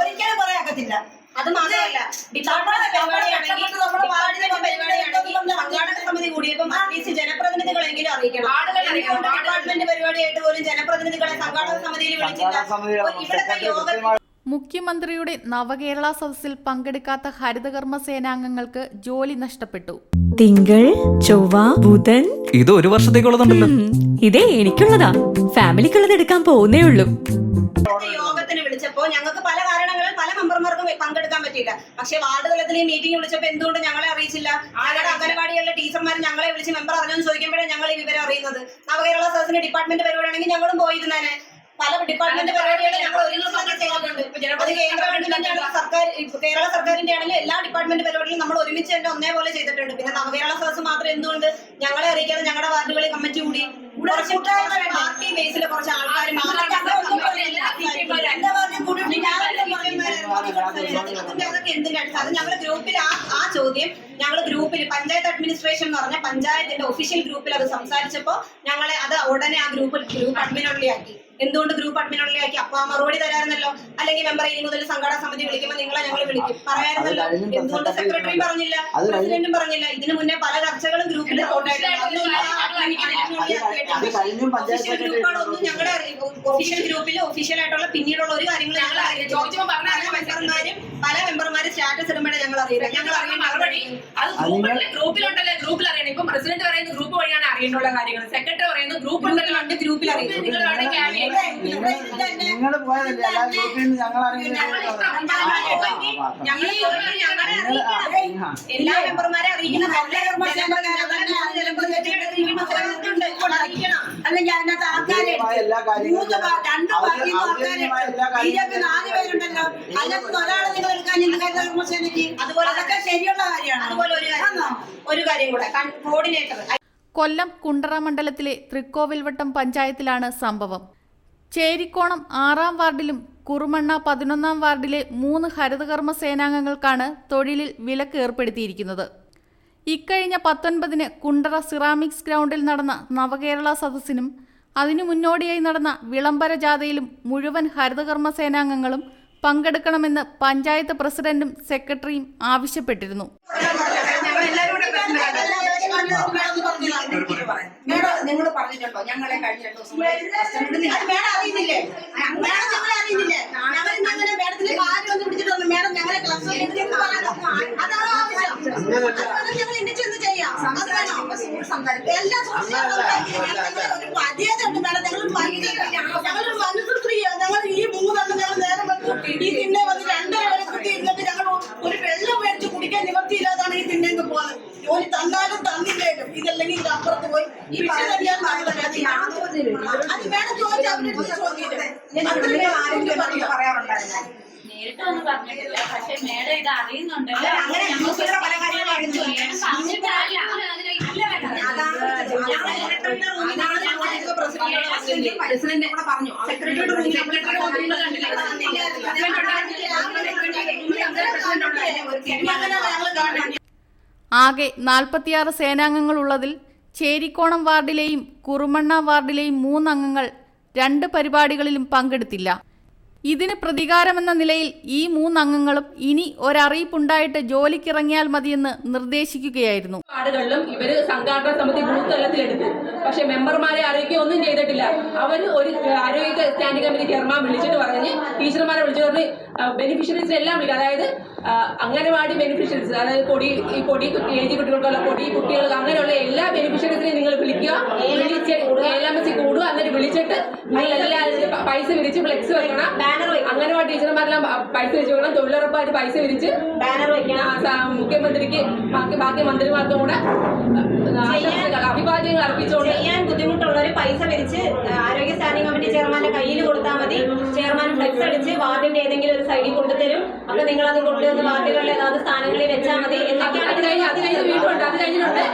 ഒരിക്കലും പറയാക്കത്തില്ല അത് മാത്രമല്ല സമിതി കൂടിയപ്പം അറ്റ്ലീസ്റ്റ് ജനപ്രതിനിധികളെങ്കിലും അറിയിക്കണം. ഡിപ്പാർട്ട്മെന്റ് പരിപാടിയായിട്ട് പോലും ജനപ്രതിനിധികളെ സംഘാടക സമിതിയിൽ വിളിച്ചില്ല? ഇവിടുത്തെ യോഗ മുഖ്യമന്ത്രിയുടെ നവകേരള സദസ്സിൽ പങ്കെടുക്കാത്ത ഹരിതകർമ്മ സേനാംഗങ്ങൾക്ക് ജോലി നഷ്ടപ്പെട്ടു. തിങ്കൾ ചൊവ്വ ബുധൻ ഇത് ഒരു വർഷത്തേക്കുള്ളതുണ്ടല്ലോ. ഇതേ എനിക്കുള്ളതാ. ഫാമിലിക്കുള്ളത് എടുക്കാൻ പോകുന്നേ ഉള്ളൂ. യോഗത്തിന് വിളിച്ചപ്പോ ഞങ്ങൾക്ക് പല കാരണങ്ങളിൽ പല മെമ്പർമാർക്കും പങ്കെടുക്കാൻ പറ്റിയില്ല. പക്ഷെ വാർഡ് തലത്തിൽ ഈ മീറ്റിംഗ് വിളിച്ചപ്പോ എന്തുകൊണ്ട് ഞങ്ങളെ അറിയിച്ചില്ല? ഞങ്ങളുടെ അംഗനവാടികളിലെ ടീച്ചർമാർ ഞങ്ങളെ വിളിച്ച് മെമ്പർ അറിഞ്ഞോന്ന് ചോദിക്കുമ്പോഴേ ഞങ്ങൾ ഈ വിവരം അറിയുന്നത്. നവകേരള സദസ്സിന്റെ ഡിപ്പാർട്ട്മെന്റ് പരിപാടിയാണെങ്കിൽ ഞങ്ങളും പോയിരുന്നേനെ. പല ഡിപ്പാർട്ട്മെന്റ് പരിപാടികളും ഞങ്ങൾ ഒരുമിച്ച് കേന്ദ്ര സർക്കാർ കേരള സർക്കാരിന്റെ ആണെങ്കിലും എല്ലാ ഡിപ്പാർട്ട്മെന്റ് പരിപാടികളും നമ്മൾ ഒരുമിച്ച് തന്നെ ഒന്നേപോലെ ചെയ്തിട്ടുണ്ട്. പിന്നെ നവകേരള സദസ് മാത്രം എന്തുകൊണ്ട് ഞങ്ങളെ അറിയിക്കാതെ ഞങ്ങളുടെ വാർഡുകളിൽ കമ്മിറ്റി കൂടി. പാർട്ടി ബേസിൽ കുറച്ച് ആൾക്കാർ അതൊക്കെ എന്തിന്റെ അടിസ്ഥാനം? അത് ഞങ്ങളുടെ ഗ്രൂപ്പിൽ ആ ആ ചോദ്യം ഞങ്ങൾ ഗ്രൂപ്പിൽ പഞ്ചായത്ത് അഡ്മിനിസ്ട്രേഷൻ എന്ന് പറഞ്ഞ പഞ്ചായത്തിന്റെ ഒഫീഷ്യൽ ഗ്രൂപ്പിൽ അത് സംസാരിച്ചപ്പോൾ ഞങ്ങളെ അത് ഉടനെ ആ ഗ്രൂപ്പിൽ ഗ്രൂപ്പ് അഡ്മിനുള്ളിലാക്കി എന്തുകൊണ്ട് ഗ്രൂപ്പ് അഡ്മിനുള്ളിലാക്കി അപ്പൊ ആ മറുപടി തരാറുന്നല്ലോ അല്ലെങ്കിൽ മെമ്പർ ഇനി മുതൽ സംഘടനാ സമിതി വിളിക്കുമ്പോൾ നിങ്ങളെ ഞങ്ങൾ വിളിക്കും. പറയാറുന്നല്ലോ എന്തുകൊണ്ട് സെക്രട്ടറി പറഞ്ഞില്ല? പ്രസിഡന്റും പറഞ്ഞില്ല. ഇതിനു മുന്നേ പല ചർച്ചകളും ഗ്രൂപ്പിൽ ഗ്രൂപ്പുകളൊന്നും ഞങ്ങളുടെ ഒഫീഷ്യൽ ഗ്രൂപ്പിൽ ഒഫീഷ്യൽ ആയിട്ടുള്ള പിന്നീടുള്ള ഒരു കാര്യങ്ങളും ഞങ്ങൾ പല മെമ്പർമാരും പല മെമ്പർമാരും സ്റ്റാറ്റസ് ഇടുമ്പോഴേ ഞങ്ങൾ അറിയില്ല ഞങ്ങൾ അറിയാൻ മറുപടി അത് ഗ്രൂപ്പിലെ ഗ്രൂപ്പിലുണ്ടല്ലേ ഗ്രൂപ്പിൽ അറിയണം. ഇപ്പൊ പ്രസിഡന്റ് പറയുന്നത് ഗ്രൂപ്പ് വഴിയാണ് അറിയേണ്ടുള്ള കാര്യങ്ങൾ. സെക്രട്ടറി പറയുന്നത് ഗ്രൂപ്പ് ഉണ്ടല്ലോ. ഗ്രൂപ്പിൽ അറിയാം നിങ്ങൾ വേണമെങ്കിൽ. നിങ്ങൾ പോയതല്ലേ എല്ലാ ഗ്രൂപ്പിൽ നിന്ന് ഞങ്ങൾ എല്ലാ മെമ്പർമാരെ അറിയിക്കണം അല്ലെങ്കിൽ അതിനകത്ത് ആൾക്കാരെ മൂന്ന് രണ്ട് പാർട്ടിയിൽ ആൾക്കാരെ നാല് പേരുണ്ടല്ലോ അതിനകത്ത് ഒരാളെ നിങ്ങൾ എടുക്കാൻ കർമ്മസേനയ്ക്ക് അതുപോലെ അതൊക്കെ ശരിയുള്ള കാര്യമാണ് അതുപോലെ ഒരു കാര്യം ആണോ? ഒരു കാര്യം കൂടെ കോർഡിനേറ്റർ കൊല്ലം കുണ്ടറ മണ്ഡലത്തിലെ തൃക്കോവിൽവട്ടം പഞ്ചായത്തിലാണ് സംഭവം ചേരിക്കോണം ആറാം വാർഡിലും കുറുമണ്ണ പതിനൊന്നാം വാർഡിലെ മൂന്ന് ഹരിതകർമ്മ സേനാംഗങ്ങൾക്കാണ് തൊഴിലിൽ വിലക്ക് ഏർപ്പെടുത്തിയിരിക്കുന്നത്. ഇക്കഴിഞ്ഞ പത്തൊൻപതിന് കുണ്ടറ സിറാമിക്സ് ഗ്രൗണ്ടിൽ നടന്ന നവകേരള സദസ്സിനും അതിനു മുന്നോടിയായി നടന്ന വിളംബര ജാഥയിലും മുഴുവൻ ഹരിതകർമ്മ സേനാംഗങ്ങളും പങ്കെടുക്കണമെന്ന് പഞ്ചായത്ത് പ്രസിഡന്റും സെക്രട്ടറിയും ആവശ്യപ്പെട്ടിരുന്നു. മേഡം നിങ്ങൾ പറഞ്ഞിട്ടുണ്ടോ? ഞങ്ങളെ കഴിഞ്ഞ രണ്ട് ദിവസം മേഡം അറിയുന്നില്ലേ? മേഡം ഞങ്ങളെ അറിയുന്നില്ലേ? ഞങ്ങളെ മേഡത്തിന്റെ കാര്യം ഒന്ന് പിടിച്ചിട്ടുണ്ട്? മേഡം ഞങ്ങളെ ക്ലസ് അതാണ് ആവശ്യം. ഞങ്ങൾ ഇണ്ടിച്ചൊന്ന് ചെയ്യാം. അത് വേണോ. എല്ലാ ഒരു മര്യാദ ഉണ്ട് മേഡം ഞങ്ങൾ ഞങ്ങൾ മനസ്സ് സ്ത്രീ പറഞ്ഞിട്ടില്ല. പക്ഷെ മേഡം ഇത് അറിയുന്നുണ്ടല്ലോ. പറഞ്ഞിട്ടില്ല. പ്രസിഡന്റ്. കൂടെ പറഞ്ഞു. സെക്രട്ടറിയുടെ റൂമിൽ സെക്രട്ടറി കണ്ടില്ല ആകെ നാൽപ്പത്തിയാറ് സേനാംഗങ്ങളുള്ളതിൽ ചേരിക്കോണം വാർഡിലെയും കുറുമണ്ണ വാർഡിലെയും മൂന്നംഗങ്ങൾ രണ്ട് പരിപാടികളിലും പങ്കെടുത്തില്ല. ഇതിന് പ്രതികാരമെന്ന നിലയിൽ ഈ മൂന്നംഗങ്ങളും ഇനി ഒരറിയിപ്പുണ്ടായിട്ട് ജോലിക്കിറങ്ങിയാൽ മതിയെന്ന് നിർദ്ദേശിക്കുകയായിരുന്നു. വാർഡുകളിലും ഇവർ സംഘാടന സമിതി ബൂത്ത് തലത്തിലെടുത്തു. പക്ഷെ മെമ്പർമാരെ അറിയിക്കുകയൊന്നും ചെയ്തിട്ടില്ല. അവർ ഒരു ആരോഗ്യ സ്റ്റാൻഡിംഗ് കമ്മിറ്റി ചെയർമാൻ വിളിച്ചിട്ട് പറഞ്ഞ് ടീച്ചർമാരെ വിളിച്ചു പറഞ്ഞ് ബെനിഫിഷ്യറീസിനെ എല്ലാം വിളിക്കുക. അതായത് അംഗനവാടി ബെനിഫിഷ്യറീസ് അതായത് പൊടി ഈ പൊടി ഏജ് കുട്ടികൾക്കുള്ള പൊടി കുട്ടികൾക്ക് അങ്ങനെയുള്ള എല്ലാ ബെനിഫിഷ്യറീസിനെയും നിങ്ങൾ വിളിക്കുക. വിളിച്ച് എല്ലാം കൂടുക എന്നിട്ട് വിളിച്ചിട്ട് നിങ്ങൾ എല്ലാവരും പൈസ വിരിച്ച് ഫ്ലെക്സ് വെക്കണം. ബാനർ അംഗനവാടി ടീച്ചർമാരെല്ലാം പൈസ വിരിച്ച് വെക്കണം. തൊഴിലുറപ്പായിട്ട് പൈസ വിരിച്ച് ബാനർ വെക്കണം. മുഖ്യമന്ത്രിക്ക് ബാക്കി ബാക്കി മന്ത്രിമാർക്കും കൂടെ അഭിവാദ്യങ്ങൾ അർപ്പിച്ചുകൊണ്ട് ചെയ്യാൻ ബുദ്ധിമുട്ടുള്ളവർ പൈസ വിരിച്ച് ആരോഗ്യ സ്റ്റാൻഡിംഗ് കമ്മിറ്റി ചെയർമാന്റെ കയ്യിൽ കൊടുത്താൽ മതി. ചെയർമാൻ ഫ്ലെക്സ് അടിച്ച് വാർഡിന്റെ ഏതെങ്കിലും ഒരു സൈഡിൽ കൊണ്ടുതരും. അപ്പൊ നിങ്ങൾ അത് കൊണ്ടുവന്ന് വാർഡുകളിൽ ഏതാണ്ട് സ്ഥാനങ്ങളിൽ വെച്ചാൽ മതി. എന്നൊക്കെയാണ് അത് കഴിഞ്ഞ് അത് കഴിഞ്ഞ് വീണ്ടുണ്ട് അത് കഴിഞ്ഞിട്ടുണ്ട്.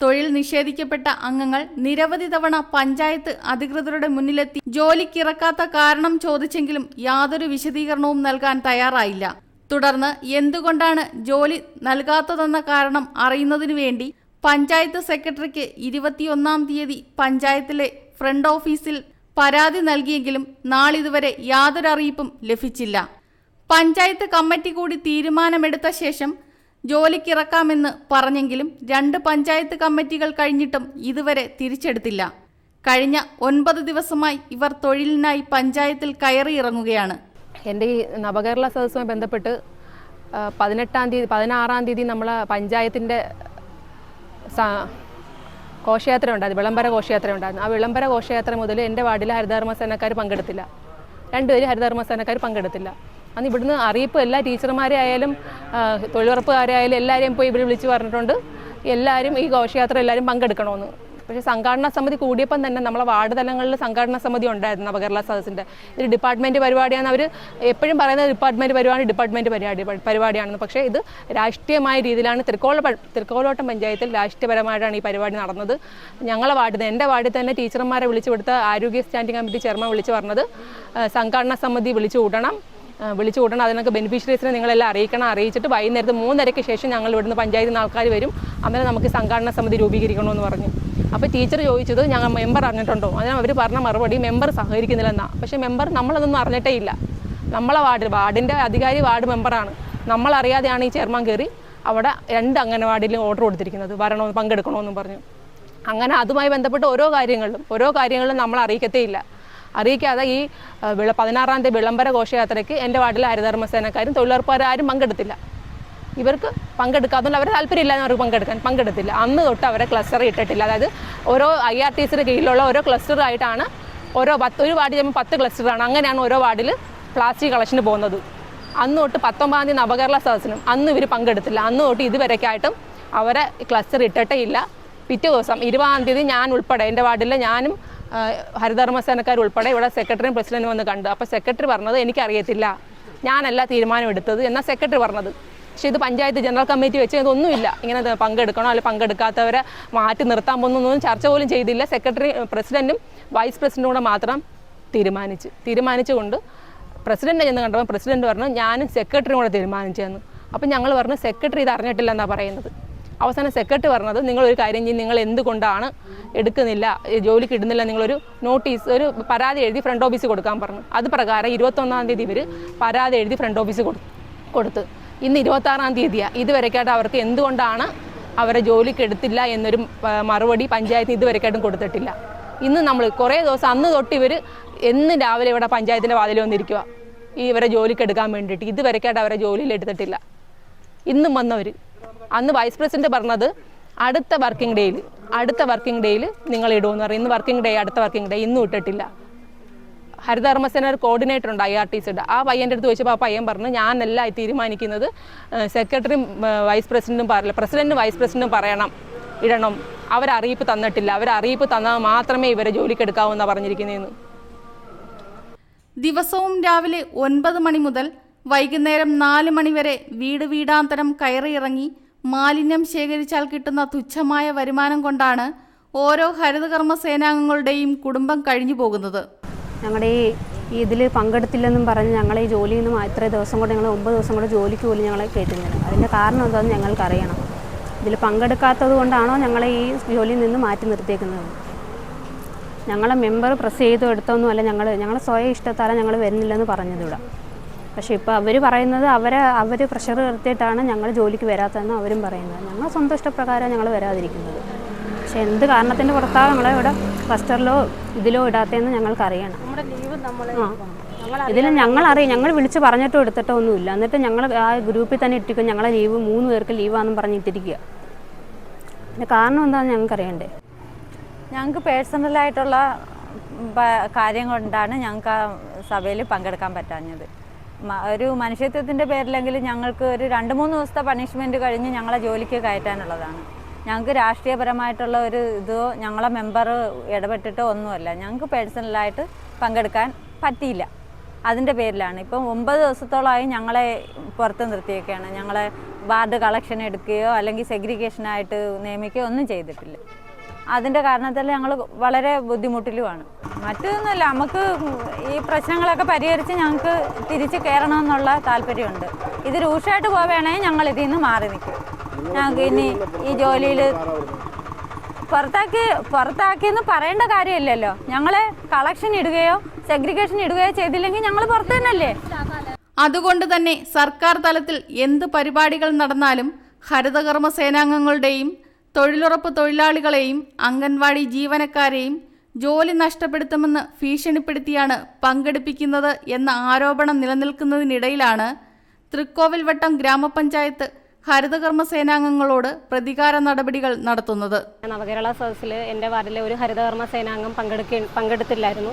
തൊഴിൽ നിഷേധിക്കപ്പെട്ട അംഗങ്ങൾ നിരവധി തവണ പഞ്ചായത്ത് അധികൃതരുടെ മുന്നിലെത്തി ജോലിക്കിറക്കാത്ത കാരണം ചോദിച്ചെങ്കിലും യാതൊരു വിശദീകരണവും നൽകാൻ തയ്യാറായില്ല. തുടർന്ന് എന്തുകൊണ്ടാണ് ജോലി നൽകാത്തതെന്ന കാരണം അറിയുന്നതിനു വേണ്ടി പഞ്ചായത്ത് സെക്രട്ടറിക്ക് ഇരുപത്തിയൊന്നാം തീയതി പഞ്ചായത്തിലെ ഫ്രണ്ട് ഓഫീസിൽ പരാതി നൽകിയെങ്കിലും നാളിതുവരെ യാതൊരു അറിയിപ്പും ലഭിച്ചില്ല. പഞ്ചായത്ത് കമ്മിറ്റി കൂടി തീരുമാനമെടുത്ത ശേഷം ജോലിക്കിറക്കാമെന്ന് പറഞ്ഞെങ്കിലും രണ്ട് പഞ്ചായത്ത് കമ്മിറ്റികൾ കഴിഞ്ഞിട്ടും ഇതുവരെ തിരിച്ചെടുത്തില്ല. കഴിഞ്ഞ ഒൻപത് ദിവസമായി ഇവർ തൊഴിലിനായി പഞ്ചായത്തിൽ കയറിയിറങ്ങുകയാണ് എന്റെ ഈ നവകേരള സദസ്സുമായി ബന്ധപ്പെട്ട് പതിനെട്ടാം തീയതി പതിനാറാം തീയതി നമ്മൾ പഞ്ചായത്തിന്റെ ഘോഷയാത്ര ഉണ്ടായിരുന്നു വിളംബര ഘോഷയാത്ര ഉണ്ടായിരുന്നു. ആ വിളംബര ഘോഷയാത്ര മുതൽ എന്റെ വാർഡിലെ ഹരിതകർമ്മ സേനക്കാർ പങ്കെടുത്തില്ല. രണ്ടുപേരും ഹരിതകർമ്മ സേനക്കാർ പങ്കെടുത്തില്ല. അന്ന് ഇവിടുന്ന് അറിയിപ്പ് എല്ലാ ടീച്ചർമാരെ ആയാലും തൊഴിലുറപ്പുകാരായാലും എല്ലാവരെയും പോയി ഇവിടെ വിളിച്ച് പറഞ്ഞിട്ടുണ്ട്. എല്ലാവരും ഈ ഘോഷയാത്ര എല്ലാവരും പങ്കെടുക്കണമെന്ന്. പക്ഷേ സംഘാടന സമിതി കൂടിയപ്പം തന്നെ നമ്മളെ വാർഡ് തലങ്ങളിൽ സംഘാടന സമിതി ഉണ്ടായിരുന്നു നവകേരള സദസ്സിന്റെ ഇത് ഡിപ്പാർട്ട്മെന്റ് പരിപാടിയാണ്. അവർ എപ്പോഴും പറയുന്നത് ഡിപ്പാർട്ട്മെന്റ് പരിപാടി ഡിപ്പാർട്ട്മെന്റ് പരിപാടി പരിപാടിയാണെന്ന്. പക്ഷേ ഇത് രാഷ്ട്രീയമായ രീതിയിലാണ് തൃക്കോല തൃക്കോലോട്ടം പഞ്ചായത്തിൽ രാഷ്ട്രീയപരമായിട്ടാണ് ഈ പരിപാടി നടന്നത്. ഞങ്ങളെ വാർഡിൽ നിന്ന് എന്റെ വാർഡിൽ തന്നെ ടീച്ചർമാരെ വിളിച്ചു കൊടുത്ത ആരോഗ്യ സ്റ്റാൻഡിംഗ് കമ്മിറ്റി ചെയർമാൻ വിളിച്ചു പറഞ്ഞത് സംഘാടന സമിതി വിളിച്ചു കൂട്ടണം. വിളിച്ചു കൂട്ടണം. അതിനൊക്കെ ബെനിഫിഷ്യറീസിനെ നിങ്ങളെല്ലാം അറിയിക്കണം. അറിയിച്ചിട്ട് വൈകുന്നേരത്ത് മൂന്നരയ്ക്ക് ശേഷം ഞങ്ങൾ ഇവിടുന്ന് പഞ്ചായത്തിൽ നിന്ന് ആൾക്കാർ വരും. അന്നേരം നമുക്ക് സംഘാടന സമിതി രൂപീകരിക്കണമെന്ന് പറഞ്ഞു. അപ്പോൾ ടീച്ചർ ചോദിച്ചത് ഞങ്ങൾ മെമ്പർ അറിഞ്ഞിട്ടുണ്ടോ? അതിന് അവർ പറഞ്ഞ മറുപടി മെമ്പർ സഹകരിക്കുന്നില്ലെന്നാണ് പക്ഷേ മെമ്പർ നമ്മളതൊന്നും അറിഞ്ഞിട്ടേ ഇല്ല. നമ്മളെ വാർഡ് വാർഡിന്റെ അധികാരി വാർഡ് മെമ്പറാണ് നമ്മളറിയാതെയാണ് ഈ ചെയർമാൻ കയറി അവിടെ രണ്ട് അംഗനവാടിയിലും ഓർഡർ കൊടുത്തിരിക്കുന്നത്. വരണമെന്ന് പങ്കെടുക്കണമെന്നും പറഞ്ഞു. അങ്ങനെ അതുമായി ബന്ധപ്പെട്ട് ഓരോ കാര്യങ്ങളിലും ഓരോ കാര്യങ്ങളിലും നമ്മൾ അറിയിക്കത്തേ ഇല്ല. അറിയിക്കാതെ ഈ പതിനാറാം തീയതി വിളംബര ഘോഷയാത്രയ്ക്ക് എന്റെ വാർഡിലെ ഹരിധർമ്മസേനക്കാരും തൊഴിലുറപ്പുകാരും പങ്കെടുത്തില്ല. ഇവർക്ക് പങ്കെടുക്കാത്തതുകൊണ്ട് അവരെ താല്പര്യമില്ല അവർക്ക് പങ്കെടുക്കാൻ പങ്കെടുത്തില്ല. അന്ന് തൊട്ട് അവരെ ക്ലസ്റ്റർ ഇട്ടിട്ടില്ല. അതായത് ഓരോ ഐ ആർ ടി സിയുടെ കീഴിലുള്ള ഓരോ ക്ലസ്റ്ററായിട്ടാണ് ഓരോ പത്ത് ഒരു വാർഡിൽ ചെയ്യുമ്പോൾ പത്ത് ക്ലസ്റ്ററാണ് അങ്ങനെയാണ് ഓരോ വാർഡിൽ പ്ലാസ്റ്റിക് കളക്ഷന് പോകുന്നത്. അന്ന് തൊട്ട് പത്തൊമ്പതാം തീയതി നവകേരള സദസ്സിനും അന്ന് ഇവർ പങ്കെടുത്തില്ല. അന്ന് തൊട്ട് ഇതുവരെക്കായിട്ടും അവരെ ക്ലസ്റ്റർ ഇട്ടിട്ടേ ഇല്ല. പിറ്റേ ദിവസം ഇരുപതാം തീയതി ഞാൻ ഉൾപ്പെടെ എന്റെ വാർഡിലെ ഞാനും ആ, ഹരിതകർമ്മ സേനക്കാർ ഉൾപ്പെടെ ഇവിടെ സെക്രട്ടറിയും പ്രസിഡന്റും വന്ന് കണ്ടു. അപ്പോൾ സെക്രട്ടറി പറഞ്ഞത് എനിക്കറിയത്തില്ല. ഞാനല്ല തീരുമാനം എടുത്തത് എന്നാൽ സെക്രട്ടറി പറഞ്ഞത്. പക്ഷേ ഇത് പഞ്ചായത്ത് ജനറൽ കമ്മിറ്റി വെച്ച് ഇതൊന്നുമില്ല. ഇങ്ങനെ പങ്കെടുക്കണോ അല്ലെങ്കിൽ പങ്കെടുക്കാത്തവരെ മാറ്റി നിർത്താൻ പോകുന്നൊന്നും ചർച്ച പോലും ചെയ്തില്ല. സെക്രട്ടറി പ്രസിഡന്റും വൈസ് പ്രസിഡന്റും കൂടെ മാത്രം തീരുമാനിച്ച് തീരുമാനിച്ചുകൊണ്ട് പ്രസിഡന്റിനെ ചെന്ന് കണ്ടപ്പോൾ പ്രസിഡന്റ് പറഞ്ഞു ഞാനും സെക്രട്ടറിയും കൂടെ തീരുമാനിച്ചതെന്ന് അപ്പം ഞങ്ങൾ പറഞ്ഞു സെക്രട്ടറി ഇത് അറിഞ്ഞിട്ടില്ല എന്നാണ് പറയുന്നത്. അവസാനം സെക്രട്ടറി പറഞ്ഞത് ഒരു കാര്യം ചെയ്യും നിങ്ങൾ എന്തുകൊണ്ടാണ് എടുക്കുന്നില്ല ജോലിക്ക് ഇടുന്നില്ല നിങ്ങളൊരു നോട്ടീസ് ഒരു പരാതി എഴുതി ഫ്രണ്ട് ഓഫീസിൽ കൊടുക്കാൻ പറഞ്ഞു. അത് പ്രകാരം ഇരുപത്തൊന്നാം തീയതി ഇവർ പരാതി എഴുതി ഫ്രണ്ട് ഓഫീസിൽ കൊടു കൊടുത്ത്. ഇന്ന് ഇരുപത്താറാം തീയതിയാണ് ഇതുവരെക്കായിട്ട് അവർക്ക് എന്തുകൊണ്ടാണ് അവരെ ജോലിക്ക് എടുത്തില്ല എന്നൊരു മറുപടി പഞ്ചായത്തിന് ഇതുവരെക്കായിട്ടും കൊടുത്തിട്ടില്ല. ഇന്ന് നമ്മൾ കുറേ ദിവസം അന്ന് തൊട്ട് ഇവർ എന്ന് രാവിലെ ഇവിടെ പഞ്ചായത്തിന്റെ വാതിൽ വന്നിരിക്കുക ഈ ഇവരെ ജോലിക്ക് എടുക്കാൻ വേണ്ടിയിട്ട്. ഇതുവരെക്കായിട്ട് അവരെ ജോലിയിൽ എടുത്തിട്ടില്ല. ഇന്നും വന്നവർ അന്ന് വൈസ് പ്രസിഡന്റ് പറഞ്ഞത് അടുത്ത വർക്കിംഗ് ഡേയിൽ അടുത്ത വർക്കിംഗ് ഡേയിൽ നിങ്ങൾ ഇടുമെന്ന് പറയും. ഇന്ന് വർക്കിംഗ് ഡേ അടുത്ത വർക്കിംഗ് ഡേ ഇന്നും ഇട്ടിട്ടില്ല. ഹരിതകർമ്മസേന ഒരു കോർഡിനേറ്റർ ഉണ്ട് ഐ ആർ ടി സിയുടെ ആ പയ്യന്റെ അടുത്ത് ചോദിച്ചപ്പോൾ ആ പയ്യൻ പറഞ്ഞു ഞാനല്ല തീരുമാനിക്കുന്നത് സെക്രട്ടറിയും വൈസ് പ്രസിഡന്റും പറയില്ല പ്രസിഡന്റും വൈസ് പ്രസിഡന്റും പറയണം. ഇടണം. അവരറിയിപ്പ് തന്നിട്ടില്ല. അവരറിയിപ്പ് തന്നാൽ മാത്രമേ ഇവരെ ജോലിക്ക് എടുക്കാവൂ എന്നാണ് പറഞ്ഞിരിക്കുന്നതെന്ന് ദിവസവും രാവിലെ ഒൻപത് മണി മുതൽ വൈകുന്നേരം നാല് മണിവരെ വീട് വീടാന്തരം കയറിയിറങ്ങി മാലിന്യം ശേഖരിച്ചാൽ കിട്ടുന്ന തുച്ഛമായ വരുമാനം കൊണ്ടാണ് ഓരോ ഹരിതകർമ്മ സേനാംഗങ്ങളുടെയും കുടുംബം കഴിഞ്ഞു പോകുന്നത്. ഞങ്ങളുടെ ഈ ഇതിൽ പങ്കെടുത്തില്ലെന്നും പറഞ്ഞ് ഞങ്ങളെ ഈ ജോലിയിൽ നിന്നും ഇത്ര ദിവസം കൊണ്ട് ഞങ്ങൾ ഒമ്പത് ദിവസം കൊണ്ട് ജോലിക്ക് പോലും ഞങ്ങളെ കയറ്റുന്നില്ല അതിന്റെ കാരണം എന്താണെന്ന് ഞങ്ങൾക്ക് അറിയണം ഇതിൽ പങ്കെടുക്കാത്തത് കൊണ്ടാണോ ഞങ്ങളെ ഈ ജോലിയിൽ നിന്ന് മാറ്റി നിർത്തിയേക്കുന്നത്? ഞങ്ങളെ മെമ്പർ പ്രസ് ചെയ്തോ എടുത്തൊന്നുമല്ല ഞങ്ങൾ ഞങ്ങളെ സ്വയം ഇഷ്ടത്താലാണ് ഞങ്ങൾ വരുന്നില്ലെന്ന് പറഞ്ഞത് ഇവിടെ പക്ഷേ ഇപ്പോൾ അവർ പറയുന്നത് അവരെ അവർ പ്രഷർ നിർത്തിയിട്ടാണ് ഞങ്ങൾ ജോലിക്ക് വരാത്തതെന്ന് അവരും പറയുന്നത്. ഞങ്ങൾ സ്വന്തം ഇഷ്ടപ്രകാരം ഞങ്ങൾ വരാതിരിക്കുന്നത്. പക്ഷേ എന്ത് കാരണത്തിന്റെ പുറത്താണ് നമ്മളെ ഇവിടെ ക്ലസ്റ്ററിലോ ഇതിലോ ഇടാത്തതെന്ന് ഞങ്ങൾക്ക് അറിയണം ആ. ഇതിൽ ഞങ്ങൾ അറിയാം ഞങ്ങൾ വിളിച്ച് പറഞ്ഞിട്ടോ എടുത്തിട്ടോ ഒന്നുമില്ല. എന്നിട്ട് ഞങ്ങൾ ആ ഗ്രൂപ്പിൽ തന്നെ ഇട്ടിരിക്കും. ഞങ്ങളെ ലീവ് മൂന്ന് പേർക്ക് ലീവാണെന്ന് പറഞ്ഞ് ഇട്ടിരിക്കുക. അതിന്റെ കാരണം എന്താണെന്ന് ഞങ്ങൾക്ക് അറിയണ്ടേ ഞങ്ങൾക്ക് പേഴ്സണലായിട്ടുള്ള കാര്യം കൊണ്ടാണ് ഞങ്ങൾക്ക് ആ സഭയിൽ പങ്കെടുക്കാൻ പറ്റാഞ്ഞത്. ഒരു മനുഷ്യത്വത്തിന്റെ പേരിലെങ്കിലും ഞങ്ങൾക്ക് ഒരു രണ്ട് മൂന്ന് ദിവസത്തെ പണിഷ്മെന്റ് കഴിഞ്ഞ് ഞങ്ങളെ ജോലിക്ക് കയറ്റാനുള്ളതാണ്. ഞങ്ങൾക്ക് രാഷ്ട്രീയപരമായിട്ടുള്ള ഒരു ഇതോ ഞങ്ങളെ മെമ്പർ ഇടപെട്ടിട്ടോ ഒന്നുമല്ല. ഞങ്ങൾക്ക് പേഴ്സണലായിട്ട് പങ്കെടുക്കാൻ പറ്റിയില്ല. അതിന്റെ പേരിലാണ്. ഇപ്പം ഒമ്പത് ദിവസത്തോളമായി ഞങ്ങളെ പുറത്ത് നിർത്തിയൊക്കെയാണ് ഞങ്ങളെ വാർഡ് കളക്ഷൻ എടുക്കുകയോ അല്ലെങ്കിൽ സെഗ്രിഗേഷനായിട്ട് നിയമിക്കുകയോ ഒന്നും ചെയ്തിട്ടില്ല. അതിന്റെ കാരണത്തിൽ ഞങ്ങൾ വളരെ ബുദ്ധിമുട്ടിലുമാണ്. മറ്റൊന്നുമില്ല നമുക്ക് ഈ പ്രശ്നങ്ങളൊക്കെ പരിഹരിച്ച് ഞങ്ങൾക്ക് തിരിച്ച് കയറണമെന്നുള്ള താല്പര്യമുണ്ട്. ഇത് രൂക്ഷമായിട്ട് പോവുകയാണെങ്കിൽ ഞങ്ങൾ ഇതിൽ നിന്ന് മാറി നിൽക്കും. ഞങ്ങൾക്ക് ഇനി ഈ ജോലിയിൽ പുറത്താക്കി പുറത്താക്കിയെന്ന് പറയേണ്ട കാര്യമില്ലല്ലോ. ഞങ്ങളെ കളക്ഷൻ ഇടുകയോ സെഗ്രിഗേഷൻ ഇടുകയോ ചെയ്തില്ലെങ്കിൽ ഞങ്ങൾ പുറത്തു തന്നെയല്ലേ? അതുകൊണ്ട് തന്നെ സർക്കാർ തലത്തിൽ എന്ത് പരിപാടികൾ നടന്നാലും ഹരിതകർമ്മ സേനാംഗങ്ങളുടെയും തൊഴിലുറപ്പ് തൊഴിലാളികളെയും അംഗൻവാടി ജീവനക്കാരെയും ജോലി നഷ്ടപ്പെടുത്തുമെന്ന് ഭീഷണിപ്പെടുത്തിയാണ് പങ്കെടുപ്പിക്കുന്നത് എന്ന ആരോപണം നിലനിൽക്കുന്നതിനിടയിലാണ് തൃക്കോവിൽവട്ടം ഗ്രാമപഞ്ചായത്ത് ഹരിതകർമ്മ സേനാംഗങ്ങളോട് പ്രതികാര നടപടികൾ നടത്തുന്നത്. നവകേരള സദസ്സിൽ എന്റെ വാർഡിലെ ഒരു ഹരിതകർമ്മ സേനാംഗം പങ്കെടുക്ക പങ്കെടുത്തില്ലായിരുന്നു.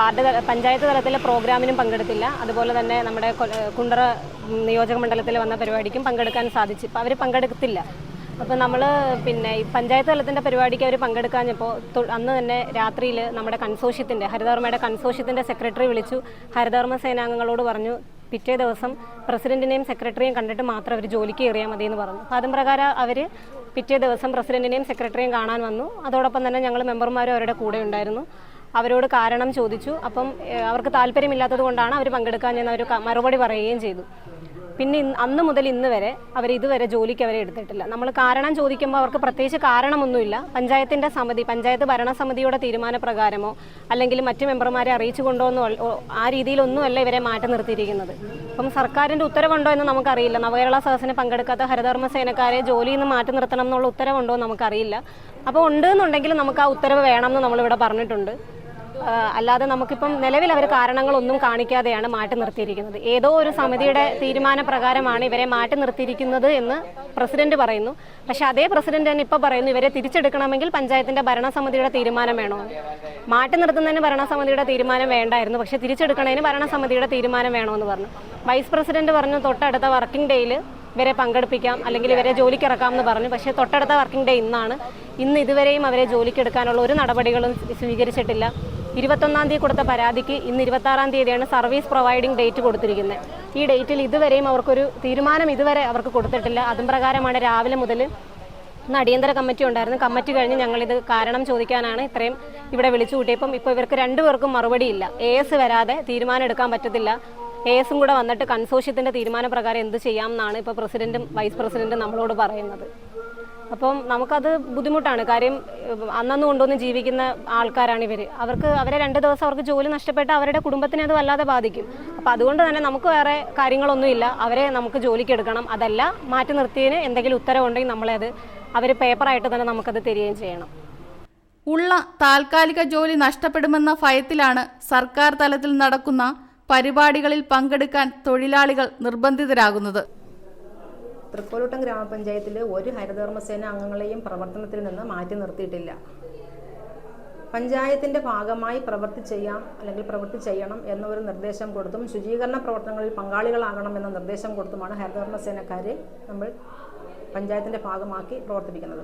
വാർഡ് പഞ്ചായത്ത് തലത്തിലെ പ്രോഗ്രാമിനും പങ്കെടുത്തില്ല. അതുപോലെ തന്നെ നമ്മുടെ കുണ്ടറ നിയോജക മണ്ഡലത്തിൽ വന്ന പരിപാടിക്കും പങ്കെടുക്കാൻ സാധിച്ചു. അവർ പങ്കെടുത്തില്ല. അപ്പോൾ നമ്മൾ പിന്നെ പഞ്ചായത്ത് തലത്തിന്റെ പരിപാടിക്ക് അവർ പങ്കെടുക്കാഞ്ഞപ്പോൾ അന്ന് തന്നെ രാത്രിയിൽ നമ്മുടെ കൺസോഷ്യത്തിന്റെ ഹരിതവർമ്മയുടെ കൺസോഷ്യത്തിന്റെ സെക്രട്ടറി വിളിച്ചു. ഹരിതവർമ്മ സേനാംഗങ്ങളോട് പറഞ്ഞു പിറ്റേ ദിവസം പ്രസിഡന്റിനെയും സെക്രട്ടറിയും കണ്ടിട്ട് മാത്രം അവർ ജോലിക്ക് കയറിയാൽ മതി എന്ന് പറഞ്ഞു. അപ്പോൾ അതും പ്രകാരം അവർ പിറ്റേ ദിവസം പ്രസിഡന്റിനെയും സെക്രട്ടറിയും കാണാൻ വന്നു. അതോടൊപ്പം തന്നെ ഞങ്ങൾ മെമ്പർമാരും അവരുടെ കൂടെ ഉണ്ടായിരുന്നു. അവരോട് കാരണം ചോദിച്ചു. അപ്പം അവർക്ക് താല്പര്യമില്ലാത്തത് കൊണ്ടാണ് അവർ പങ്കെടുക്കാൻ അവർ മറുപടി പറയുകയും ചെയ്തു. പിന്നെ അന്ന് മുതൽ ഇന്ന് വരെ അവർ ഇതുവരെ ജോലിക്ക് അവരെ എടുത്തിട്ടില്ല. നമ്മൾ കാരണം ചോദിക്കുമ്പോൾ അവർക്ക് പ്രത്യേകിച്ച് കാരണമൊന്നുമില്ല. പഞ്ചായത്തിന്റെ സമിതി പഞ്ചായത്ത് ഭരണസമിതിയുടെ തീരുമാനപ്രകാരമോ അല്ലെങ്കിൽ മറ്റു മെമ്പർമാരെ അറിയിച്ചുകൊണ്ടോ എന്നോ ആ രീതിയിലൊന്നുമല്ല ഇവരെ മാറ്റി നിർത്തിയിരിക്കുന്നത്. അപ്പം സർക്കാരിന്റെ ഉത്തരവുണ്ടോ എന്ന് നമുക്കറിയില്ല. നവകേരള സദസ്സിന് പങ്കെടുക്കാത്ത ഹരധർമ്മ സേനക്കാരെ ജോലിയിൽ നിന്ന് മാറ്റി നിർത്തണം എന്നുള്ള ഉത്തരവുണ്ടോ എന്ന് നമുക്കറിയില്ല. അപ്പോൾ ഉണ്ട് എന്നുണ്ടെങ്കിൽ നമുക്ക് ആ ഉത്തരവ് വേണമെന്ന് നമ്മളിവിടെ പറഞ്ഞിട്ടുണ്ട്. അല്ലാതെ നമുക്കിപ്പം നിലവിൽ അവർ കാരണങ്ങളൊന്നും കാണിക്കാതെയാണ് മാറ്റി നിർത്തിയിരിക്കുന്നത്. ഏതോ ഒരു സമിതിയുടെ തീരുമാനപ്രകാരമാണ് ഇവരെ മാറ്റി നിർത്തിയിരിക്കുന്നത് എന്ന് പ്രസിഡന്റ് പറയുന്നു. പക്ഷെ അതേ പ്രസിഡന്റ് തന്നെ ഇപ്പോൾ പറയുന്നു ഇവരെ തിരിച്ചെടുക്കണമെങ്കിൽ പഞ്ചായത്തിന്റെ ഭരണസമിതിയുടെ തീരുമാനം വേണോ? മാറ്റി നിർത്തുന്നതിന് ഭരണസമിതിയുടെ തീരുമാനം വേണ്ടായിരുന്നു. പക്ഷെ തിരിച്ചെടുക്കണതിന് ഭരണസമിതിയുടെ തീരുമാനം വേണമെന്ന് പറഞ്ഞു. വൈസ് പ്രസിഡന്റ് പറഞ്ഞു തൊട്ടടുത്ത വർക്കിംഗ് ഡേയിൽ ഇവരെ പങ്കെടുപ്പിക്കാം അല്ലെങ്കിൽ ഇവരെ ജോലിക്ക് ഇറക്കാം എന്ന് പറഞ്ഞു. പക്ഷേ തൊട്ടടുത്ത വർക്കിംഗ് ഡേ ഇന്നാണ്. ഇന്ന് ഇതുവരെയും അവരെ ജോലിക്ക് എടുക്കാനുള്ള ഒരു നടപടികളും സ്വീകരിച്ചിട്ടില്ല. ഇരുപത്തൊന്നാം തീയതി കൊടുത്ത പരാതിക്ക് ഇന്ന് ഇരുപത്താറാം തീയതിയാണ് സർവീസ് പ്രൊവൈഡിംഗ് ഡേറ്റ് കൊടുത്തിരിക്കുന്നത്. ഈ ഡേറ്റിൽ ഇതുവരെയും അവർക്കൊരു തീരുമാനം ഇതുവരെ അവർക്ക് കൊടുത്തിട്ടില്ല. അതും പ്രകാരമാണ് രാവിലെ മുതൽ ഇന്ന് അടിയന്തര കമ്മിറ്റി ഉണ്ടായിരുന്നു. കമ്മിറ്റി കഴിഞ്ഞ് ഞങ്ങളിത് കാരണം ചോദിക്കാനാണ് ഇത്രയും ഇവിടെ വിളിച്ചു കൂട്ടിയപ്പം ഇപ്പോൾ ഇവർക്ക് രണ്ടുപേർക്കും മറുപടിയില്ല എ എസ് വരാതെ തീരുമാനം എടുക്കാൻ പറ്റത്തില്ല. എ എസും കൂടെ വന്നിട്ട് കൺസോഷ്യത്തിന്റെ തീരുമാനപ്രകാരം എന്ത് ചെയ്യാം എന്നാണ് ഇപ്പോൾ പ്രസിഡന്റും വൈസ് പ്രസിഡന്റും നമ്മളോട് പറയുന്നത്. അപ്പം നമുക്കത് ബുദ്ധിമുട്ടാണ്. കാര്യം അന്നന്ന് കൊണ്ടുവന്ന് ജീവിക്കുന്ന ആൾക്കാരാണ് ഇവർ അവർക്ക് അവരെ രണ്ട് ദിവസം അവർക്ക് ജോലി നഷ്ടപ്പെട്ട് അവരുടെ കുടുംബത്തിനെ അത് വല്ലാതെ ബാധിക്കും. അപ്പം അതുകൊണ്ട് തന്നെ നമുക്ക് വേറെ കാര്യങ്ങളൊന്നുമില്ല അവരെ നമുക്ക് ജോലിക്ക് എടുക്കണം. അതല്ല മാറ്റി നിർത്തിയതിന് എന്തെങ്കിലും ഉത്തരവുണ്ടെങ്കിൽ നമ്മളെ അത് അവർ പേപ്പറായിട്ട് തന്നെ നമുക്കത് തരികയും ചെയ്യണം. ഉള്ള താൽക്കാലിക ജോലി നഷ്ടപ്പെടുമെന്ന ഭയത്തിലാണ് സർക്കാർ തലത്തിൽ നടക്കുന്ന പരിപാടികളിൽ പങ്കെടുക്കാൻ തൊഴിലാളികൾ നിർബന്ധിതരാകുന്നത്. തൃക്കോലൂട്ടം ഗ്രാമപഞ്ചായത്തിൽ ഒരു ഹരിതകർമ്മസേന അംഗങ്ങളെയും പ്രവർത്തനത്തിൽ നിന്ന് മാറ്റി നിർത്തിയിട്ടില്ല. പഞ്ചായത്തിന്റെ ഭാഗമായി പ്രവൃത്തി ചെയ്യാം അല്ലെങ്കിൽ പ്രവൃത്തി ചെയ്യണം എന്നൊരു നിർദ്ദേശം കൊടുത്തും ശുചീകരണ പ്രവർത്തനങ്ങളിൽ പങ്കാളികളാകണം എന്ന നിർദ്ദേശം കൊടുത്തുമാണ് ഹരിതകർമ്മസേനക്കാരെ നമ്മൾ പഞ്ചായത്തിന്റെ ഭാഗമാക്കി പ്രവർത്തിപ്പിക്കുന്നത്.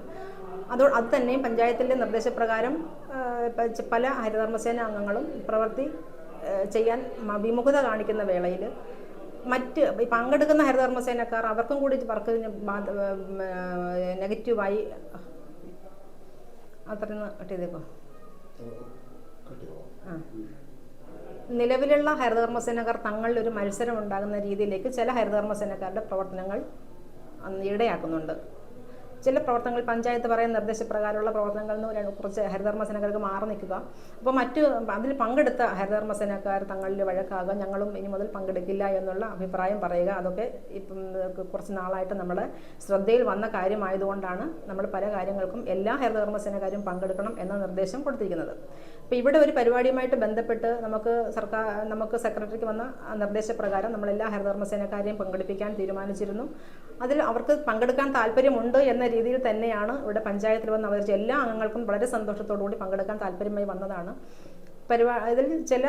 അതോ അത് തന്നെയും പഞ്ചായത്തിന്റെ നിർദ്ദേശപ്രകാരം പല ഹരിതകർമ്മസേന അംഗങ്ങളും പ്രവൃത്തി ചെയ്യാൻ വിമുഖത കാണിക്കുന്ന വേളയിൽ മറ്റ് പങ്കെടുക്കുന്ന ഹരിതകർമ്മസേനക്കാർ അവർക്കും കൂടി വർക്ക് നെഗറ്റീവായി. അത്രയൊന്ന് കട്ട് ആ. നിലവിലുള്ള ഹരിതകർമ്മസേനക്കാർ തങ്ങളിൽ ഒരു മത്സരം ഉണ്ടാകുന്ന രീതിയിലേക്ക് ചില ഹരിതകർമ്മസേനക്കാരുടെ പ്രവർത്തനങ്ങൾ ഇടയാക്കുന്നുണ്ട്. ചില പ്രവർത്തനങ്ങൾ പഞ്ചായത്ത് പറയുന്ന നിർദ്ദേശപ്രകാരമുള്ള പ്രവർത്തനങ്ങളിൽ നിന്ന് പറയുന്നത് കുറച്ച് ഹരിതകർമ്മസേനക്കാർക്ക് മാറി നിൽക്കുക. അപ്പോൾ മറ്റ് അതിൽ പങ്കെടുത്ത ഹരിതകർമ്മസേനക്കാർ തങ്ങളിൽ വഴക്കാകുക. ഞങ്ങളും ഇനി മുതൽ പങ്കെടുക്കില്ല എന്നുള്ള അഭിപ്രായം പറയുക. അതൊക്കെ ഇപ്പം കുറച്ച് നാളായിട്ട് നമ്മുടെ ശ്രദ്ധയിൽ വന്ന കാര്യമായതുകൊണ്ടാണ് നമ്മൾ പല കാര്യങ്ങൾക്കും എല്ലാ ഹരിതകർമ്മസേനക്കാരും പങ്കെടുക്കണം എന്ന നിർദ്ദേശം കൊടുത്തിരിക്കുന്നത്. അപ്പോൾ ഇവിടെ ഒരു പരിപാടിയുമായിട്ട് ബന്ധപ്പെട്ട് നമുക്ക് സർക്കാർ നമുക്ക് സെക്രട്ടറിക്ക് വന്ന നിർദ്ദേശപ്രകാരം നമ്മളെല്ലാ ഹരിധർമ്മസേനക്കാരെയും പങ്കെടുപ്പിക്കാൻ തീരുമാനിച്ചിരുന്നു. അതിൽ അവർക്ക് പങ്കെടുക്കാൻ താല്പര്യമുണ്ട് എന്ന രീതിയിൽ തന്നെയാണ് ഇവിടെ പഞ്ചായത്തിൽ വന്ന് അവതരിച്ച എല്ലാ അംഗങ്ങൾക്കും വളരെ സന്തോഷത്തോടു കൂടി പങ്കെടുക്കാൻ താല്പര്യമായി വന്നതാണ്. പരിപാ ഇതിൽ ചില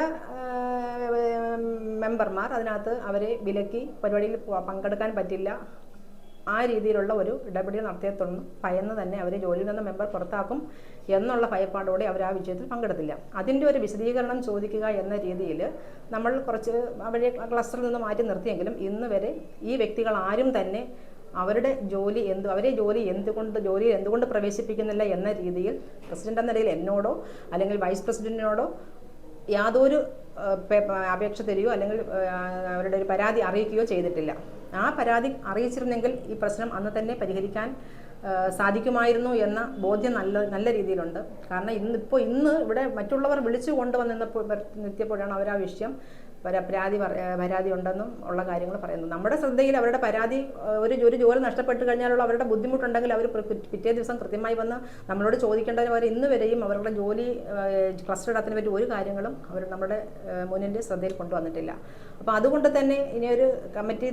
മെമ്പർമാർ അതിനകത്ത് അവരെ വിലക്കി പരിപാടിയിൽ പങ്കെടുക്കാൻ പറ്റില്ല. ആ രീതിയിലുള്ള ഒരു ഇടപെടൽ നടത്തിയതൊന്നും ഭയന്ന് തന്നെ അവരെ ജോലിയിൽ നിന്ന് മെമ്പർ പുറത്താക്കും എന്നുള്ള ഭയപ്പാടോടെ അവർ ആ വിജയത്തിൽ പങ്കെടുത്തില്ല. അതിന്റെ ഒരു വിശദീകരണം ചോദിക്കുക എന്ന രീതിയിൽ നമ്മൾ കുറച്ച് അവരെ ക്ലസ്റ്ററിൽ നിന്ന് മാറ്റി നിർത്തിയെങ്കിലും ഇന്ന് വരെ ഈ വ്യക്തികൾ ആരും തന്നെ അവരുടെ ജോലി എന്ത് അവരെ ജോലി എന്തുകൊണ്ട് ജോലിയിൽ എന്തുകൊണ്ട് പ്രവേശിപ്പിക്കുന്നില്ല എന്ന രീതിയിൽ പ്രസിഡന്റ് എന്ന നിലയിൽ എന്നോടോ അല്ലെങ്കിൽ വൈസ് പ്രസിഡന്റിനോടോ യാതൊരു അപേക്ഷ തരികയോ അല്ലെങ്കിൽ അവരുടെ ഒരു പരാതി അറിയിക്കുകയോ ചെയ്തിട്ടില്ല. ആ പരാതി അറിയിച്ചിരുന്നെങ്കിൽ ഈ പ്രശ്നം അന്ന് തന്നെ പരിഹരിക്കാൻ സാധിക്കുമായിരുന്നു എന്ന ബോധ്യം നല്ല നല്ല രീതിയിലുണ്ട്. കാരണം ഇന്ന് ഇപ്പോൾ ഇന്ന് ഇവിടെ മറ്റുള്ളവർ വിളിച്ചു കൊണ്ടുവന്നപ്പോൾ നിർത്തിയപ്പോഴാണ് അവർ ആ വിഷയം. പരാതി പരാതി ഉണ്ടെന്നും ഉള്ള കാര്യങ്ങൾ പറയുന്നു. നമ്മുടെ ശ്രദ്ധയിൽ അവരുടെ പരാതി ഒരു ഒരു ജോലി നഷ്ടപ്പെട്ട് കഴിഞ്ഞാലുള്ള അവരുടെ ബുദ്ധിമുട്ടുണ്ടെങ്കിൽ അവർ പിറ്റേ ദിവസം കൃത്യമായി വന്ന് നമ്മളോട് ചോദിക്കേണ്ടതിന് അവർ ഇന്ന് വരെയും അവരുടെ ജോലി ക്ലസ്റ്റർ ഇടത്തിന് പറ്റി ഒരു കാര്യങ്ങളും അവർ നമ്മുടെ മുന്നിന്റെ ശ്രദ്ധയിൽ കൊണ്ടുവന്നിട്ടില്ല. അപ്പോൾ അതുകൊണ്ട് തന്നെ ഇനി ഒരു കമ്മിറ്റി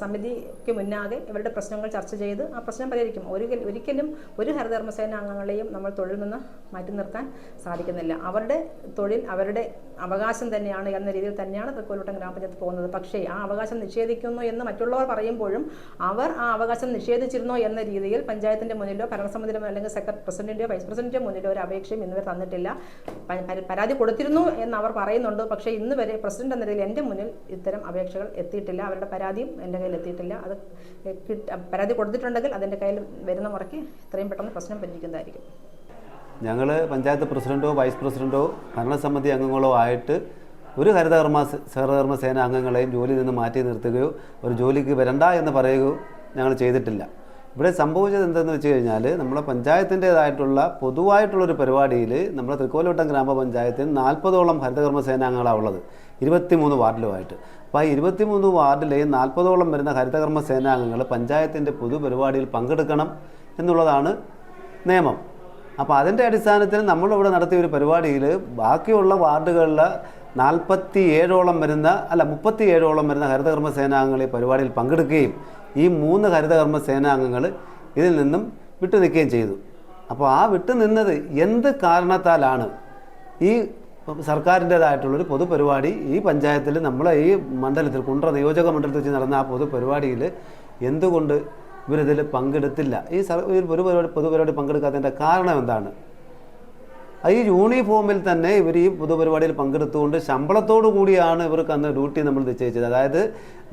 സമിതിക്ക് മുന്നാകെ ഇവരുടെ പ്രശ്നങ്ങൾ ചർച്ച ചെയ്ത് ആ പ്രശ്നം പരിഹരിക്കും. ഒരു ഒരിക്കലും ഒരു ഹരിതകർമ്മസേന അംഗങ്ങളെയും നമ്മൾ തൊഴിൽ നിന്ന് മാറ്റി നിർത്താൻ സാധിക്കുന്നില്ല. അവരുടെ തൊഴിൽ അവരുടെ അവകാശം തന്നെയാണ് എന്ന രീതിയിൽ തന്നെയാണ് തൃക്കോലൂട്ടം ഗ്രാമപഞ്ചായത്ത് പോകുന്നത്. പക്ഷേ ആ അവകാശം നിഷേധിക്കുന്നു എന്ന് മറ്റുള്ളവർ പറയുമ്പോഴും അവർ ആ അവകാശം നിഷേധിച്ചിരുന്നോ എന്ന രീതിയിൽ പഞ്ചായത്തിന്റെ മുന്നിലോ ഭരണസമിതിയിലോ അല്ലെങ്കിൽ സെക്രട്ടറി പ്രസിഡന്റിന്റെയോ വൈസ് പ്രസിഡന്റിന്റെ മുന്നിലോ ഒരു അപേക്ഷയും ഇന്നുവരെ തന്നിട്ടില്ല. പരാതി കൊടുത്തിരുന്നു എന്ന് അവർ പറയുന്നുണ്ട്. പക്ഷേ ഇന്ന് വരെ പ്രസിഡന്റ് എന്ന രീതിയിൽ എന്റെ മുന്നിൽ ഇത്തരം അപേക്ഷകൾ എത്തിയിട്ടില്ല. അവരുടെ പരാതിയും എന്റെ കയ്യിൽ എത്തിയിട്ടില്ല. അത് പരാതി കൊടുത്തിട്ടുണ്ടെങ്കിൽ അതിന്റെ കയ്യിൽ വരുന്ന മുറയ്ക്ക് എത്രയും പെട്ടെന്ന് പ്രശ്നം പരിഹരിക്കുന്നതായിരിക്കും. ഞങ്ങൾ പഞ്ചായത്ത് പ്രസിഡന്റോ വൈസ് പ്രസിഡന്റോ ഭരണസമിതി അംഗങ്ങളോ ആയിട്ട് ഒരു ഹരിതകർമ്മ സഹകർമ്മ സേന അംഗങ്ങളെയും ജോലിയിൽ നിന്ന് മാറ്റി നിർത്തുകയോ ഒരു ജോലിക്ക് വരണ്ട എന്ന് പറയുകയോ ഞങ്ങൾ ചെയ്തിട്ടില്ല. ഇവിടെ സംഭവിച്ചത് എന്തെന്ന് വെച്ച് കഴിഞ്ഞാൽ നമ്മളെ പഞ്ചായത്തിന്റേതായിട്ടുള്ള പൊതുവായിട്ടുള്ളൊരു പരിപാടിയിൽ നമ്മുടെ തൃക്കോലവട്ടം ഗ്രാമപഞ്ചായത്തിൽ നാൽപ്പതോളം ഹരിതകർമ്മ സേനാംഗങ്ങളാണ് ഉള്ളത്. ഇരുപത്തിമൂന്ന് വാർഡിലുമായിട്ട്. അപ്പോൾ ആ ഇരുപത്തിമൂന്ന് വാർഡിലെയും നാൽപ്പതോളം വരുന്ന ഹരിതകർമ്മ സേനാംഗങ്ങൾ പഞ്ചായത്തിന്റെ പൊതുപരിപാടിയിൽ പങ്കെടുക്കണം എന്നുള്ളതാണ് നിയമം. അപ്പോൾ അതിന്റെ അടിസ്ഥാനത്തിൽ നമ്മളിവിടെ നടത്തിയ ഒരു പരിപാടിയിൽ ബാക്കിയുള്ള വാർഡുകളിൽ നാൽപ്പത്തി ഏഴോളം വരുന്ന അല്ല മുപ്പത്തി ഏഴോളം വരുന്ന ഹരിതകർമ്മ സേനാംഗങ്ങൾ ഈ പരിപാടിയിൽ പങ്കെടുക്കുകയും ഈ മൂന്ന് ഹരിതകർമ്മ സേനാംഗങ്ങൾ ഇതിൽ നിന്നും വിട്ടു നിൽക്കുകയും ചെയ്തു. അപ്പോൾ ആ വിട്ടുനിന്നത് എന്ത് കാരണത്താലാണ് ഈ സർക്കാരിന്റേതായിട്ടുള്ളൊരു പൊതുപരിപാടി ഈ പഞ്ചായത്തിൽ നമ്മളെ ഈ മണ്ഡലത്തിൽ കുണ്ട്ര നിയോജക മണ്ഡലത്തിൽ വെച്ച് നടന്ന ആ പൊതുപരിപാടിയിൽ എന്തുകൊണ്ട് ഇവരിതിൽ പങ്കെടുത്തില്ല. ഈ സർ ഈ പൊതുപരിപാടി പങ്കെടുക്കാത്തതിന്റെ കാരണം എന്താണ്? ഈ യൂണിഫോമിൽ തന്നെ ഇവർ ഈ പൊതുപരിപാടിയിൽ പങ്കെടുത്തുകൊണ്ട് ശമ്പളത്തോടു കൂടിയാണ് ഇവർക്ക് അന്ന് ഡ്യൂട്ടി നമ്മൾ നിശ്ചയിച്ചത്. അതായത്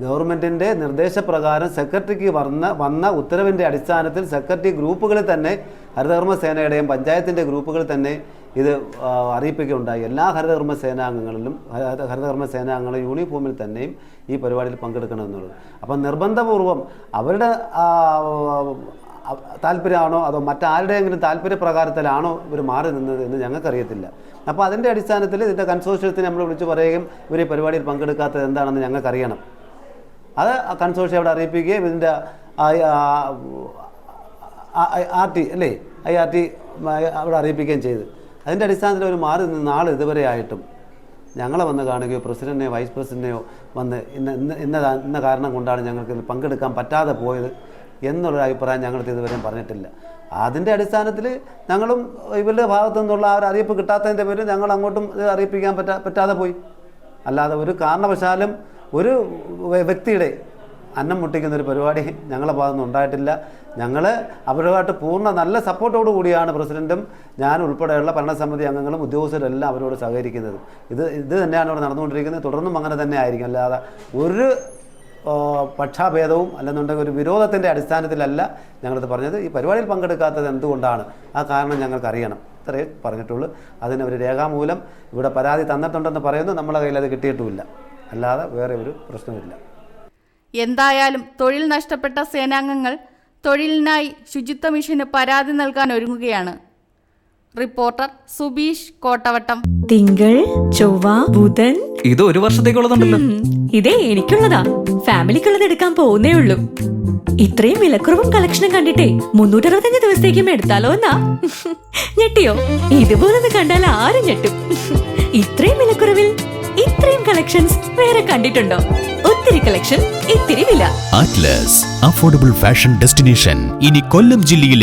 ഗവൺമെന്റിന്റെ നിർദ്ദേശപ്രകാരം സെക്രട്ടറിക്ക് വന്ന വന്ന ഉത്തരവിന്റെ അടിസ്ഥാനത്തിൽ സെക്രട്ടറി ഗ്രൂപ്പുകളിൽ തന്നെ ഹരിതകർമ്മ സേനയുടെയും പഞ്ചായത്തിന്റെ ഗ്രൂപ്പുകളിൽ തന്നെ ഇത് അറിയിപ്പിക്കുകയുണ്ടായി. എല്ലാ ഹരിതകർമ്മ സേനാംഗങ്ങളിലും ഹരിത- ഹരിതകർമ്മ സേനാംഗങ്ങളും യൂണിഫോമിൽ തന്നെയും ഈ പരിപാടിയിൽ പങ്കെടുക്കണമെന്നുള്ളത് അപ്പം നിർബന്ധപൂർവം അവരുടെ താല്പര്യമാണോ അതോ മറ്റാരുടെയെങ്കിലും താല്പര്യപ്രകാരത്തിലാണോ ഇവർ മാറി നിന്നത് എന്ന് ഞങ്ങൾക്കറിയത്തില്ല. അപ്പോൾ അതിന്റെ അടിസ്ഥാനത്തിൽ ഇതിന്റെ കൺസോഷ്യത്തിന് നമ്മൾ വിളിച്ച് പറയുകയും ഇവർ ഈ പരിപാടിയിൽ പങ്കെടുക്കാത്തത് എന്താണെന്ന് ഞങ്ങൾക്കറിയണം. അത് കൺസോഷ്യം അവിടെ അറിയിപ്പിക്കുകയും ഇതിന്റെ ആർ ടി അല്ലേ? ഐ ആർ ടി അവിടെ അറിയിപ്പിക്കുകയും ചെയ്ത്. അതിന്റെ അടിസ്ഥാനത്തിൽ അവർ മാറി നിന്ന് ആൾ ഇതുവരെ ആയിട്ടും ഞങ്ങളെ വന്ന് കാണുകയോ പ്രസിഡന്റിനെയോ വൈസ് പ്രസിഡന്റിനെയോ വന്ന് ഇന്ന ഇന്ന ഇന്ന കാരണം കൊണ്ടാണ് ഞങ്ങൾക്ക് ഇതിൽ പങ്കെടുക്കാൻ പറ്റാതെ പോയത് എന്നുള്ളൊരു അഭിപ്രായം ഞങ്ങൾക്ക് ഇതുവരെയും പറഞ്ഞിട്ടില്ല. അതിന്റെ അടിസ്ഥാനത്തിൽ ഞങ്ങളും ഇവരുടെ ഭാഗത്തു നിന്നുള്ള ആ ഒരു അറിയിപ്പ് കിട്ടാത്തതിന്റെ പേരിൽ ഞങ്ങൾ അങ്ങോട്ടും ഇത് അറിയിപ്പിക്കാൻ പറ്റാ പറ്റാതെ പോയി. അല്ലാതെ ഒരു കാരണവശാലും ഒരു വ്യ- വ്യക്തിയുടെ അന്നം മുട്ടിക്കുന്ന ഒരു പരിപാടി ഞങ്ങളെ ഭാഗത്തുനിന്ന് ഉണ്ടായിട്ടില്ല. ഞങ്ങൾ അവരുമായിട്ട് പൂർണ നല്ല സപ്പോർട്ടോടു കൂടിയാണ് പ്രസിഡന്റും ഞാൻ ഉൾപ്പെടെയുള്ള ഭരണസമിതി അംഗങ്ങളും ഉദ്യോഗസ്ഥരെല്ലാം അവരോട് സഹകരിക്കുന്നത്. ഇത് ഇത് തന്നെയാണ് ഇവിടെ നടന്നുകൊണ്ടിരിക്കുന്നത്. തുടർന്നും അങ്ങനെ തന്നെ ആയിരിക്കും. അല്ലാതെ ഒരു പക്ഷാഭേദവും അല്ലെന്നുണ്ടെങ്കിൽ ഒരു വിരോധത്തിന്റെ അടിസ്ഥാനത്തിലല്ല ഞങ്ങളിത് പറഞ്ഞത്. ഈ പരിപാടിയിൽ പങ്കെടുക്കാത്തത് എന്തുകൊണ്ടാണ്? ആ കാരണം ഞങ്ങൾക്കറിയണം ഇത്രയേ പറഞ്ഞിട്ടുള്ളൂ. അതിന് ഒരു രേഖാമൂലം ഇവിടെ പരാതി തന്നിട്ടുണ്ടെന്ന് പറയുന്നു. നമ്മളെ കയ്യിൽ അത് കിട്ടിയിട്ടുമില്ല. അല്ലാതെ വേറെ ഒരു പ്രശ്നമില്ല എന്തായാലും തൊഴിൽ നഷ്ടപ്പെട്ട സേനാംഗങ്ങൾ തൊഴിലിനായി ശുചിത്വ മിഷന് പരാതി നൽകാൻ ഒരുങ്ങുകയാണ്. റിപ്പോർട്ടർ സുബീഷ് കോട്ടവട്ടം. തിങ്കൾ ചൊവ്വ ബുധൻ. ഇത് ഒരു വർഷത്തേക്കുള്ളതുണ്ടല്ലോ. ഇതേ എനിക്കുള്ളതാ. ഫാമിലിക്കുള്ളത് എടുക്കാൻ പോകുന്നേ ഉള്ളൂ. ഇത്രയും വിലക്കുറവും കളക്ഷനും കണ്ടിട്ടേ മുന്നൂറ്ററുപത്തഞ്ച് ദിവസത്തേക്കും എടുത്താലോ എന്നാ? ഞെട്ടിയോ? ഇതുപോലൊന്ന് കണ്ടാൽ ആരും ഞെട്ടും. ഇത്രയും വിലക്കുറവിൽ ഇത്രയും കളക്ഷൻസ് വേറെ കണ്ടിട്ടുണ്ടോ? ഒത്തിരി കളക്ഷൻ ഇത്തിരി വില. അറ്റ്ലസ് അഫോർഡബിൾ ഫാഷൻ ഡെസ്റ്റിനേഷൻ ഇനി കൊല്ലം ജില്ലയിലെ